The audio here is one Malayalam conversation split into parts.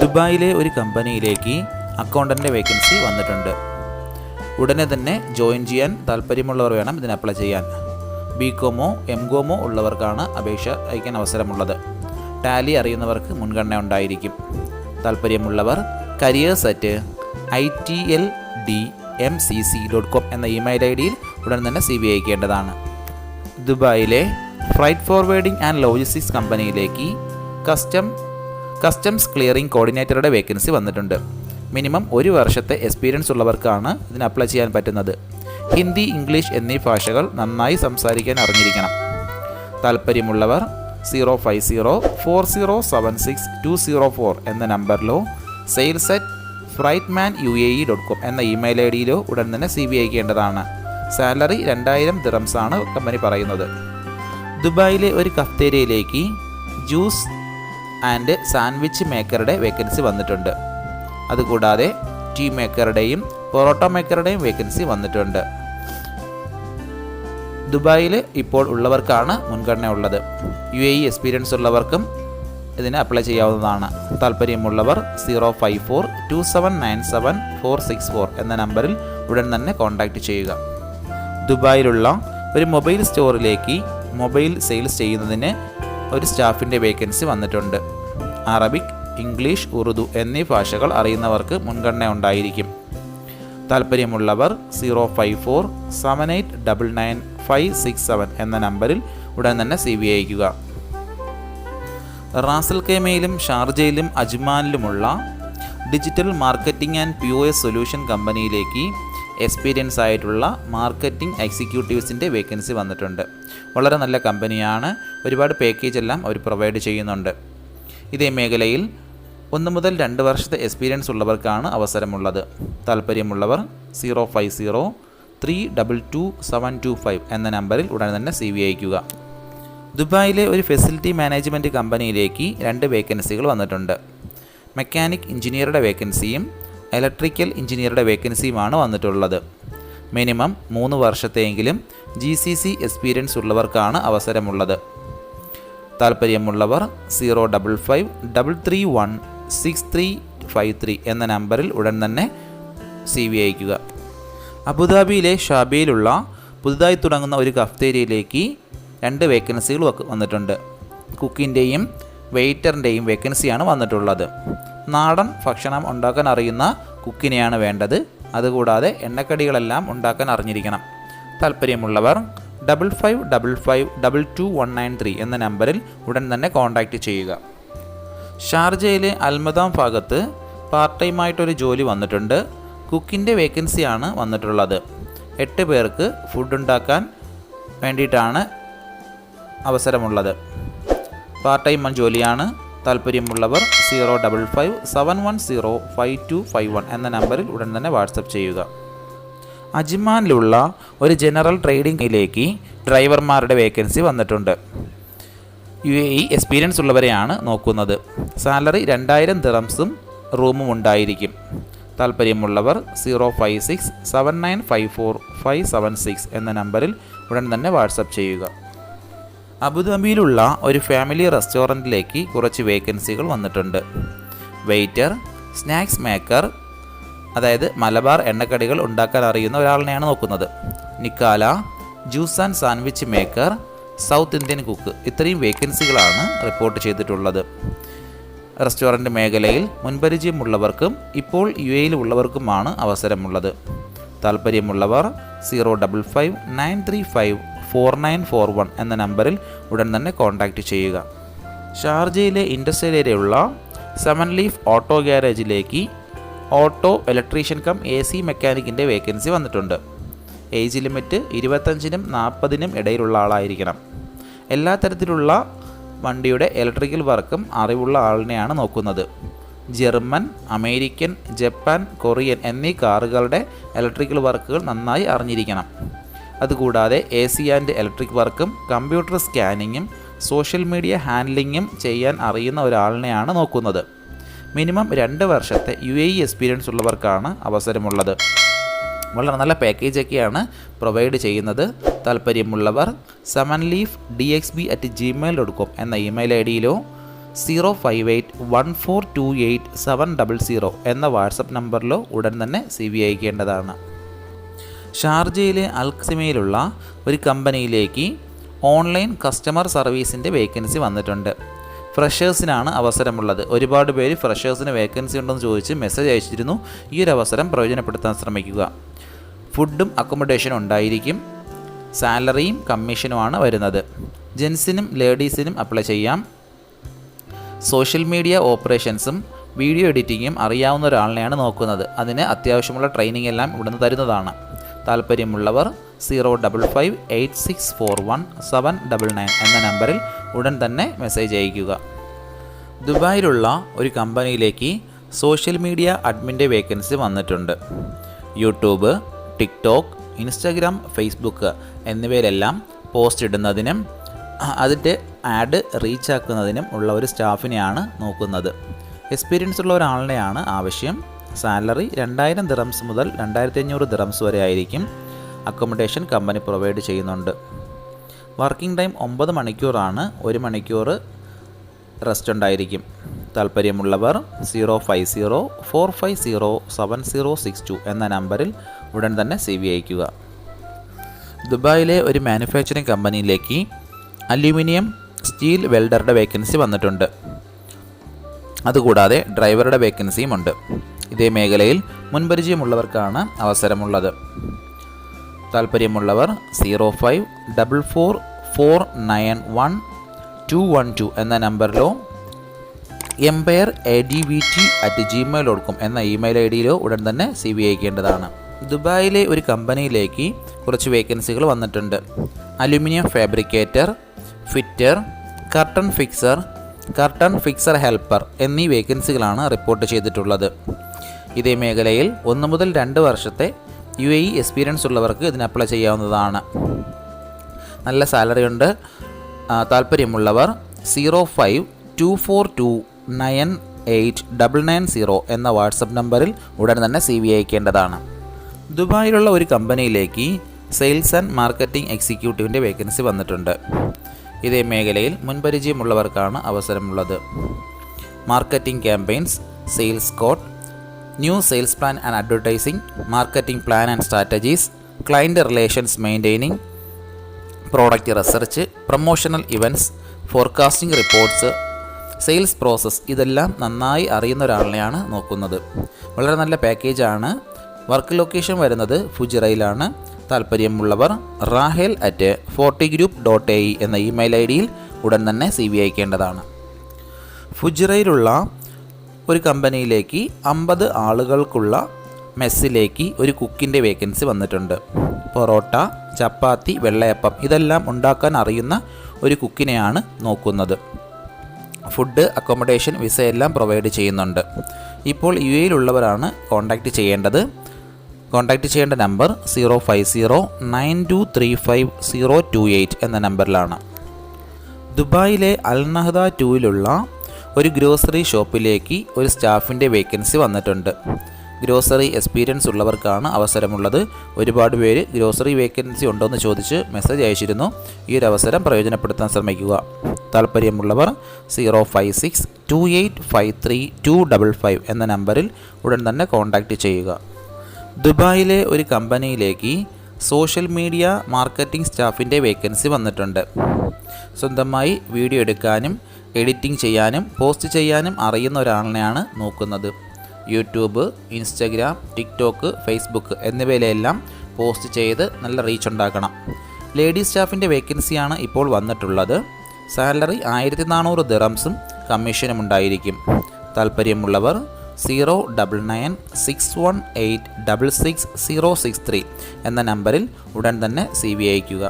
ദുബായിലെ ഒരു കമ്പനിയിലേക്ക് അക്കൗണ്ടന്റെ വേക്കൻസി വന്നിട്ടുണ്ട്. ഉടനെ തന്നെ ജോയിൻ ചെയ്യാൻ താല്പര്യമുള്ളവർ വേണം ഇതിന് അപ്ലൈ ചെയ്യാൻ. ബി കോമോ എം കോമോ ഉള്ളവർക്കാണ് അപേക്ഷ അയക്കാൻ അവസരമുള്ളത്. ടാലി അറിയുന്നവർക്ക് മുൻഗണന ഉണ്ടായിരിക്കും. താല്പര്യമുള്ളവർ careers at I T L D M C C dot com എന്ന ഇമെയിൽ ഐ ഡിയിൽ ഉടൻ തന്നെ സി ബി അയക്കേണ്ടതാണ്. ദുബായിലെ ഫ്ലൈറ്റ് ഫോർവേഡിംഗ് ആൻഡ് ലോജിസ്റ്റിക്സ് കമ്പനിയിലേക്ക് കസ്റ്റം കസ്റ്റംസ് ക്ലിയറിംഗ് കോർഡിനേറ്ററുടെ വേക്കൻസി വന്നിട്ടുണ്ട്. മിനിമം ഒരു വർഷത്തെ എക്സ്പീരിയൻസ് ഉള്ളവർക്കാണ് ഇതിന് അപ്ലൈ ചെയ്യാൻ പറ്റുന്നത്. ഹിന്ദി ഇംഗ്ലീഷ് എന്നീ ഭാഷകൾ നന്നായി സംസാരിക്കാൻ അറിഞ്ഞിരിക്കണം. താല്പര്യമുള്ളവർ zero five zero four zero seven six two zero four എന്ന നമ്പറിലോ sales at freight man U A E dot com എന്ന ഇമെയിൽ ഐ ഡിയിലോ ഉടൻ തന്നെ സി ബി അയക്കേണ്ടതാണ്. സാലറി രണ്ടായിരം ദിറംസാണ് കമ്പനി പറയുന്നത്. ദുബായിലെ ഒരു കഫ്തേരിയയിലേക്ക് ജ്യൂസ് ആൻഡ് സാൻഡ്വിച്ച് മേക്കറുടെ വേക്കൻസി വന്നിട്ടുണ്ട്. അതുകൂടാതെ ടീ മേക്കറുടെയും പൊറോട്ട മേക്കറുടെയും വേക്കൻസി വന്നിട്ടുണ്ട്. ദുബായിൽ ഇപ്പോൾ ഉള്ളവർക്കാണ് മുൻഗണന ഉള്ളത്. യു എ ഇ എക്സ്പീരിയൻസ് ഉള്ളവർക്കും ഇതിന് അപ്ലൈ ചെയ്യാവുന്നതാണ്. താല്പര്യമുള്ളവർ zero five four two seven nine seven four six four എന്ന നമ്പറിൽ ഉടൻ തന്നെ കോൺടാക്റ്റ് ചെയ്യുക. ദുബായിലുള്ള ഒരു മൊബൈൽ സ്റ്റോറിലേക്ക് മൊബൈൽ സെയിൽസ് ചെയ്യുന്നതിന് ഒരു സ്റ്റാഫിന്റെ വേക്കൻസി വന്നിട്ടുണ്ട്. അറബിക് ഇംഗ്ലീഷ് ഉറുദു എന്നീ ഭാഷകൾ അറിയുന്നവർക്ക് മുൻഗണന ഉണ്ടായിരിക്കും. താല്പര്യമുള്ളവർ zero five four seven eight double nine five six seven എന്ന നമ്പറിൽ ഉടൻ തന്നെ സി ബി അയക്കുക റാസൽ കേമയിലും ഷാർജയിലും അജ്മാനിലുമുള്ള digital marketing and P O S solution കമ്പനിയിലേക്ക് എക്സ്പീരിയൻസ് ആയിട്ടുള്ള മാർക്കറ്റിംഗ് എക്സിക്യൂട്ടീവ്സിന്റെ വേക്കൻസി വന്നിട്ടുണ്ട്. വളരെ നല്ല കമ്പനിയാണ്. ഒരുപാട് പാക്കേജ് എല്ലാം അവർ പ്രൊവൈഡ് ചെയ്യുന്നുണ്ട്. ഇതേ മേഖലയിൽ ഒന്ന് മുതൽ രണ്ട് വർഷത്തെ എക്സ്പീരിയൻസ് ഉള്ളവർക്കാണ് അവസരമുള്ളത്. താല്പര്യമുള്ളവർ zero five zero three double two seven two five എന്ന നമ്പറിൽ ഉടൻ തന്നെ സി വി അയക്കുക ദുബായിലെ ഒരു ഫെസിലിറ്റി മാനേജ്മെന്റ് കമ്പനിയിലേക്ക് രണ്ട് വേക്കൻസികൾ വന്നിട്ടുണ്ട്. മെക്കാനിക് എഞ്ചിനീയറുടെ വേക്കൻസിയും ഇലക്ട്രിക്കൽ എഞ്ചിനീയറുടെ വേക്കൻസിയുമാണ് വന്നിട്ടുള്ളത്. മിനിമം മൂന്ന് വർഷത്തെയെങ്കിലും ജി സി സി എക്സ്പീരിയൻസ് ഉള്ളവർക്കാണ് അവസരമുള്ളത്. താല്പര്യമുള്ളവർ zero double five double three one six three five three എന്ന നമ്പറിൽ ഉടൻ തന്നെ സി വി അയക്കുക അബുദാബിയിലെ ഷാബിയിലുള്ള പുതുതായി തുടങ്ങുന്ന ഒരു കഫ്തേരിയയിലേക്ക് രണ്ട് വേക്കൻസികൾ വന്നിട്ടുണ്ട്. കുക്കിന്റെയും വെയിറ്ററിന്റെയും വേക്കൻസിയാണ് വന്നിട്ടുള്ളത്. നാടൻ ഭക്ഷണം ഉണ്ടാക്കാൻ അറിയുന്ന കുക്കിനെയാണ് വേണ്ടത്. അതുകൂടാതെ എണ്ണക്കടികളെല്ലാം ഉണ്ടാക്കാൻ അറിഞ്ഞിരിക്കണം. താല്പര്യമുള്ളവർ double five double five double two one nine three എന്ന നമ്പറിൽ ഉടൻ തന്നെ കോൺടാക്റ്റ് ചെയ്യുക. ഷാർജയിലെ അൽമദാം ഭാഗത്ത് പാർട്ട് ടൈം ടൈമായിട്ടൊരു ജോലി വന്നിട്ടുണ്ട്. കുക്കിന്റെ വേക്കൻസിയാണ് വന്നിട്ടുള്ളത്. എട്ട് പേർക്ക് ഫുഡ് ഉണ്ടാക്കാൻ വേണ്ടിയിട്ടാണ് അവസരമുള്ളത്. പാർട്ട് ടൈം ജോലിയാണ്. താല്പര്യമുള്ളവർ zero double five seven one zero five two five one എന്ന നമ്പറിൽ ഉടൻ തന്നെ വാട്സപ്പ് ചെയ്യുക. അജ്മാനിലുള്ള ഒരു ജനറൽ ട്രേഡിംഗിലേക്ക് ഡ്രൈവർമാരുടെ വേക്കൻസി വന്നിട്ടുണ്ട്. യു എ ഇ എക്സ്പീരിയൻസ് ഉള്ളവരെയാണ് നോക്കുന്നത്. സാലറി രണ്ടായിരം ദിറംസും റൂമും ഉണ്ടായിരിക്കും. താല്പര്യമുള്ളവർ zero five six seven nine five four five seven six എന്ന നമ്പറിൽ ഉടൻ തന്നെ വാട്സപ്പ് ചെയ്യുക. അബുദാബിയിലുള്ള ഒരു ഫാമിലി റെസ്റ്റോറന്റിലേക്ക് കുറച്ച് വേക്കൻസികൾ വന്നിട്ടുണ്ട്. വെയ്റ്റർ സ്നാക്സ് മേക്കർ അതായത് മലബാർ എണ്ണക്കടികൾ ഉണ്ടാക്കാൻ അറിയുന്ന ഒരാളിനെയാണ് നോക്കുന്നത്. നിക്കാല juice and sandwich maker South Indian cook ഇത്രയും വേക്കൻസികളാണ് റിപ്പോർട്ട് ചെയ്തിട്ടുള്ളത്. റെസ്റ്റോറന്റ് മേഖലയിൽ മുൻപരിചയമുള്ളവർക്കും ഇപ്പോൾ യു എയിൽ ഉള്ളവർക്കുമാണ് അവസരമുള്ളത്. താല്പര്യമുള്ളവർ zero double five nine three five four nine four one എന്ന നമ്പറിൽ ഉടൻ തന്നെ കോൺടാക്റ്റ് ചെയ്യുക. ഷാർജയിലെ ഇൻഡസ്ട്രിയൽ ഏരിയയുള്ള seven leaf auto ഗ്യാരേജിലേക്ക് auto electrician cum A C മെക്കാനിക്കിന്റെ vacancy വന്നിട്ടുണ്ട്. ഏജ് ലിമിറ്റ് ഇരുപത്തഞ്ചിനും നാൽപ്പതിനും ഇടയിലുള്ള ആളായിരിക്കണം. എല്ലാ തരത്തിലുള്ള വണ്ടിയുടെ ഇലക്ട്രിക്കൽ വർക്കും അറിവുള്ള ആളിനെയാണ് നോക്കുന്നത്. ജർമ്മൻ അമേരിക്കൻ ജപ്പാൻ കൊറിയൻ എന്നീ കാറുകളുടെ ഇലക്ട്രിക്കൽ വർക്കുകൾ നന്നായി അറിഞ്ഞിരിക്കണം. അതുകൂടാതെ എ സി ആൻഡ് ഇലക്ട്രിക് വർക്കും കമ്പ്യൂട്ടർ സ്കാനിങ്ങും സോഷ്യൽ മീഡിയ ഹാൻഡ്ലിങ്ങും ചെയ്യാൻ അറിയുന്ന ഒരാളിനെയാണ് നോക്കുന്നത്. മിനിമം രണ്ട് വർഷത്തെ യു എ ഇ എക്സ്പീരിയൻസ് ഉള്ളവർക്കാണ് അവസരമുള്ളത്. വളരെ നല്ല പാക്കേജൊക്കെയാണ് പ്രൊവൈഡ് ചെയ്യുന്നത്. താല്പര്യമുള്ളവർ seven leaf D X B at Gmail dot com എന്ന email I ഡിയിലോ zero five eight one four two eight seven double zero എന്ന വാട്സപ്പ് നമ്പറിലോ ഉടൻ തന്നെ സി വി അയക്കേണ്ടതാണ്. ഷാർജയിലെ അൽക്സിമയിലുള്ള ഒരു കമ്പനിയിലേക്ക് ഓൺലൈൻ കസ്റ്റമർ സർവീസിന്റെ വേക്കൻസി വന്നിട്ടുണ്ട്. ഫ്രഷേഴ്സിനാണ് അവസരമുള്ളത്. ഒരുപാട് പേര് ഫ്രഷേഴ്സിന് വേക്കൻസി ഉണ്ടെന്ന് ചോദിച്ച് മെസ്സേജ് അയച്ചിരുന്നു. ഈ ഒരു അവസരം പ്രയോജനപ്പെടുത്താൻ ശ്രമിക്കുക. ഫുഡും അക്കോമഡേഷനും ഉണ്ടായിരിക്കും. സാലറിയും കമ്മീഷനുമാണ് വരുന്നത്. ജെൻസിനും ലേഡീസിനും അപ്ലൈ ചെയ്യാം. സോഷ്യൽ മീഡിയ ഓപ്പറേഷൻസും വീഡിയോ എഡിറ്റിങ്ങും അറിയാവുന്ന ഒരാളിനെയാണ് നോക്കുന്നത്. അതിന് അത്യാവശ്യമുള്ള ട്രെയിനിങ് എല്ലാം ഇവിടുന്ന് തരുന്നതാണ്. താല്പര്യമുള്ളവർ zero double five eight six four one seven double nine എന്ന നമ്പറിൽ ഉടൻ തന്നെ മെസ്സേജ് അയയ്ക്കുക. ദുബായിലുള്ള ഒരു കമ്പനിയിലേക്ക് സോഷ്യൽ മീഡിയ അഡ്മിന്റെ വേക്കൻസി വന്നിട്ടുണ്ട്. യൂട്യൂബ് ടിക്ടോക്ക് ഇൻസ്റ്റഗ്രാം ഫേസ്ബുക്ക് എന്നിവയിലെല്ലാം പോസ്റ്റ് ഇടുന്നതിനും അതിന്റെ ആഡ് റീച്ചാക്കുന്നതിനും ഉള്ള ഒരു സ്റ്റാഫിനെയാണ് നോക്കുന്നത്. എക്സ്പീരിയൻസ് ഉള്ള ഒരാളിനെയാണ് ആവശ്യം. സാലറി രണ്ടായിരം ദിറംസ് മുതൽ രണ്ടായിരത്തി അഞ്ഞൂറ് ദിറംസ് വരെ ആയിരിക്കും അക്കോമഡേഷൻ കമ്പനി പ്രൊവൈഡ് ചെയ്യുന്നുണ്ട്. വർക്കിംഗ് ടൈം ഒമ്പത് മണിക്കൂറാണ്. ഒരു മണിക്കൂർ റെസ്റ്റ് ഉണ്ടായിരിക്കും. താല്പര്യമുള്ളവർ zero five zero four five zero seven zero six two എന്ന നമ്പറിൽ ഉടൻ തന്നെ സി വി അയക്കുക ദുബായിലെ ഒരു മാനുഫാക്ചറിംഗ് കമ്പനിയിലേക്ക് അലുമിനിയം സ്റ്റീൽ വെൽഡറുടെ വേക്കൻസി വന്നിട്ടുണ്ട്. അതുകൂടാതെ ഡ്രൈവറുടെ വേക്കൻസിയും ഉണ്ട്. ഇതേ മേഖലയിൽ മുൻപരിചയമുള്ളവർക്കാണ് അവസരമുള്ളത്. താല്പര്യമുള്ളവർ zero five double four four nine one two one two എന്ന നമ്പറിലോ empire A D V T at Gmail dot com എന്ന ഇമെയിൽ ഐ ഡിയിലോ ഉടൻ തന്നെ സി വി അയക്കേണ്ടതാണ്. ദുബായിലെ ഒരു കമ്പനിയിലേക്ക് കുറച്ച് വേക്കൻസികൾ വന്നിട്ടുണ്ട്. Aluminium fabricator fitter curtain fixer curtain fixer helper എന്നീ വേക്കൻസികളാണ് റിപ്പോർട്ട് ചെയ്തിട്ടുള്ളത്. ഇതേ മേഖലയിൽ ഒന്ന് മുതൽ രണ്ട് വർഷത്തെ യു എ ഇ എക്സ്പീരിയൻസ് ഉള്ളവർക്ക് ഇതിന് അപ്ലൈ ചെയ്യാവുന്നതാണ്. നല്ല സാലറി ഉണ്ട്. താല്പര്യമുള്ളവർ zero five two four two nine eight double nine zero എന്ന വാട്സപ്പ് നമ്പറിൽ ഉടൻ തന്നെ സി വി അയക്കേണ്ടതാണ്. ദുബായിലുള്ള ഒരു കമ്പനിയിലേക്ക് സെയിൽസ് ആൻഡ് മാർക്കറ്റിംഗ് എക്സിക്യൂട്ടീവിന്റെ വേക്കൻസി വന്നിട്ടുണ്ട്. ഇതേ മേഖലയിൽ മുൻപരിചയമുള്ളവർക്കാണ് അവസരമുള്ളത്. Marketing campaigns sales code new sales plan and advertising marketing plan and strategies client relations maintaining product research promotional events forecasting reports sales process ഇതെല്ലാം നന്നായി അറിയുന്ന ഒരാളെയാണ് നോക്കുന്നത്. വളരെ നല്ല പാക്കേജാണ്. വർക്ക് ലൊക്കേഷൻ വരുന്നത് ഫുജിറയിലാണ്. താല്പര്യമുള്ളവർ Rahel at forty group dot A എന്ന ഇമെയിൽ ഐ ഡിയിൽ ഉടൻ തന്നെ സി വി അയക്കേണ്ടതാണ്. ഫുജിറയിലുള്ള ഒരു കമ്പനിയിലേക്ക് അമ്പത് ആളുകൾക്കുള്ള മെസ്സിലേക്ക് ഒരു കുക്കിന്റെ വേക്കൻസി വന്നിട്ടുണ്ട്. പൊറോട്ട ചപ്പാത്തി വെള്ളയപ്പം ഇതെല്ലാം ഉണ്ടാക്കാൻ അറിയുന്ന ഒരു കുക്കിനെയാണ് നോക്കുന്നത്. ഫുഡ് അക്കോമഡേഷൻ വിസ എല്ലാം പ്രൊവൈഡ് ചെയ്യുന്നുണ്ട്. ഇപ്പോൾ യു എയിലുള്ളവരാണ് കോൺടാക്റ്റ് ചെയ്യേണ്ടത്. കോൺടാക്റ്റ് ചെയ്യേണ്ട number zero five zero nine two three five zero two eight എന്ന നമ്പറിലാണ്. ദുബായിലെ അൽനഹദ ടൂവിലുള്ള ഒരു ഗ്രോസറി ഷോപ്പിലേക്ക് ഒരു സ്റ്റാഫിന്റെ വേക്കൻസി വന്നിട്ടുണ്ട്. ഗ്രോസറി എക്സ്പീരിയൻസ് ഉള്ളവർക്കാണ് അവസരമുള്ളത്. ഒരുപാട് പേര് ഗ്രോസറി വേക്കൻസി ഉണ്ടോയെന്ന് ചോദിച്ച് മെസ്സേജ് അയച്ചിരുന്നു. ഈ ഒരു അവസരം പ്രയോജനപ്പെടുത്താൻ ശ്രമിക്കുക. താല്പര്യമുള്ളവർ zero five six two eight five three two double five എന്ന നമ്പറിൽ ഉടൻ തന്നെ കോൺടാക്റ്റ് ചെയ്യുക. ദുബായിലെ ഒരു കമ്പനിയിലേക്ക് സോഷ്യൽ മീഡിയ മാർക്കറ്റിംഗ് സ്റ്റാഫിന്റെ വേക്കൻസി വന്നിട്ടുണ്ട്. സ്വന്തമായി വീഡിയോ എടുക്കാനും എഡിറ്റിംഗ് ചെയ്യാനും പോസ്റ്റ് ചെയ്യാനും അറിയുന്ന ഒരാളിനെയാണ് നോക്കുന്നത്. യൂട്യൂബ് ഇൻസ്റ്റഗ്രാം ടിക്ടോക്ക് ഫേസ്ബുക്ക് എന്നിവയിലെല്ലാം പോസ്റ്റ് ചെയ്ത് നല്ല റീച്ച് ഉണ്ടാക്കണം. ലേഡീസ് സ്റ്റാഫിന്റെ വേക്കൻസിയാണ് ഇപ്പോൾ വന്നിട്ടുള്ളത്. സാലറി ആയിരത്തി നാനൂറ് ദിറംസും കമ്മീഷനും ഉണ്ടായിരിക്കും. താല്പര്യമുള്ളവർ zero double nine six one eight double six zero six three എന്ന നമ്പറിൽ ഉടൻ തന്നെ സി വി അയക്കുക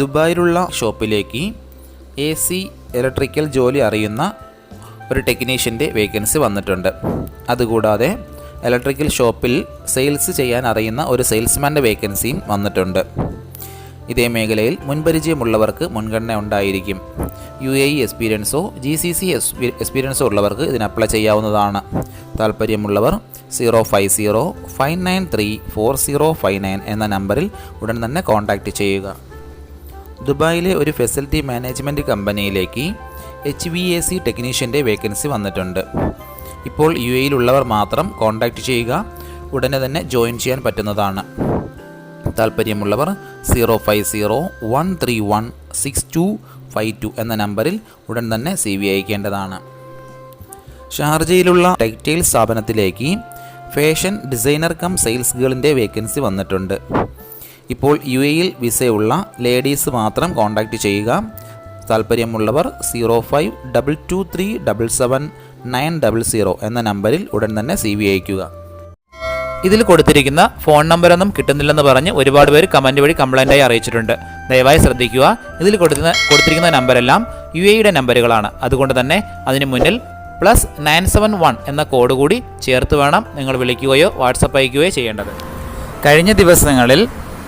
ദുബായിലുള്ള ഷോപ്പിലേക്ക് എ സി ഇലക്ട്രിക്കൽ ജോലി അറിയുന്ന ഒരു ടെക്നീഷ്യന്റെ വേക്കൻസി വന്നിട്ടുണ്ട്. അതുകൂടാതെ ഇലക്ട്രിക്കൽ ഷോപ്പിൽ സെയിൽസ് ചെയ്യാൻ അറിയുന്ന ഒരു സെയിൽസ്മാന്റെ വേക്കൻസിയും വന്നിട്ടുണ്ട്. ഇതേ മേഖലയിൽ മുൻപരിചയമുള്ളവർക്ക് മുൻഗണന ഉണ്ടായിരിക്കും. യു എ ഇ എക്സ്പീരിയൻസോ ജി സി സി എക്സ്പീരിയൻസോ ഉള്ളവർക്ക് ഇതിന് അപ്ലൈ ചെയ്യാവുന്നതാണ്. താല്പര്യമുള്ളവർ zero five zero five nine three four zero five nine എന്ന നമ്പറിൽ ഉടൻ തന്നെ കോൺടാക്റ്റ് ചെയ്യുക. ദുബായിലെ ഒരു ഫെസിലിറ്റി മാനേജ്മെന്റ് കമ്പനിയിലേക്ക് എച്ച് വി എ സി ടെക്നീഷ്യന്റെ വേക്കൻസി വന്നിട്ടുണ്ട്. ഇപ്പോൾ യു എയിലുള്ളവർ മാത്രം കോൺടാക്റ്റ് ചെയ്യുക ഉടനെ തന്നെ ജോയിൻ ചെയ്യാൻ പറ്റുന്നതാണ്. താല്പര്യമുള്ളവർ zero five zero one three one six two five two എന്ന നമ്പറിൽ ഉടൻ തന്നെ സി വി അയക്കേണ്ടതാണ്. ഷാർജയിലുള്ള ടെക്സ്റ്റൈൽ സ്ഥാപനത്തിലേക്ക് ഫാഷൻ ഡിസൈനർ കം സെയിൽസ് ഗേളിന്റെ വേക്കൻസി വന്നിട്ടുണ്ട്. ഇപ്പോൾ യു എയിൽ വിസയുള്ള ലേഡീസ് മാത്രം കോൺടാക്റ്റ് ചെയ്യുക. താല്പര്യമുള്ളവർ zero five double two three double seven nine double zero എന്ന നമ്പറിൽ ഉടൻ തന്നെ സി വി അയക്കുക ഇതിൽ കൊടുത്തിരിക്കുന്ന ഫോൺ നമ്പറൊന്നും കിട്ടുന്നില്ലെന്ന് പറഞ്ഞ് ഒരുപാട് പേര് കമന്റ് വഴി കംപ്ലൈന്റായി അറിയിച്ചിട്ടുണ്ട്. ദയവായി ശ്രദ്ധിക്കുക. ഇതിൽ കൊടുക്കുന്ന കൊടുത്തിരിക്കുന്ന നമ്പരെല്ലാം യു എയുടെ നമ്പറുകളാണ്. അതുകൊണ്ട് തന്നെ അതിന് മുന്നിൽ പ്ലസ് നയൻ സെവൻ വൺ എന്ന കോഡ് കൂടി ചേർത്ത് വേണം നിങ്ങൾ വിളിക്കുകയോ വാട്സപ്പ് അയക്കുകയോ ചെയ്യേണ്ടത്. കഴിഞ്ഞ ദിവസങ്ങളിൽ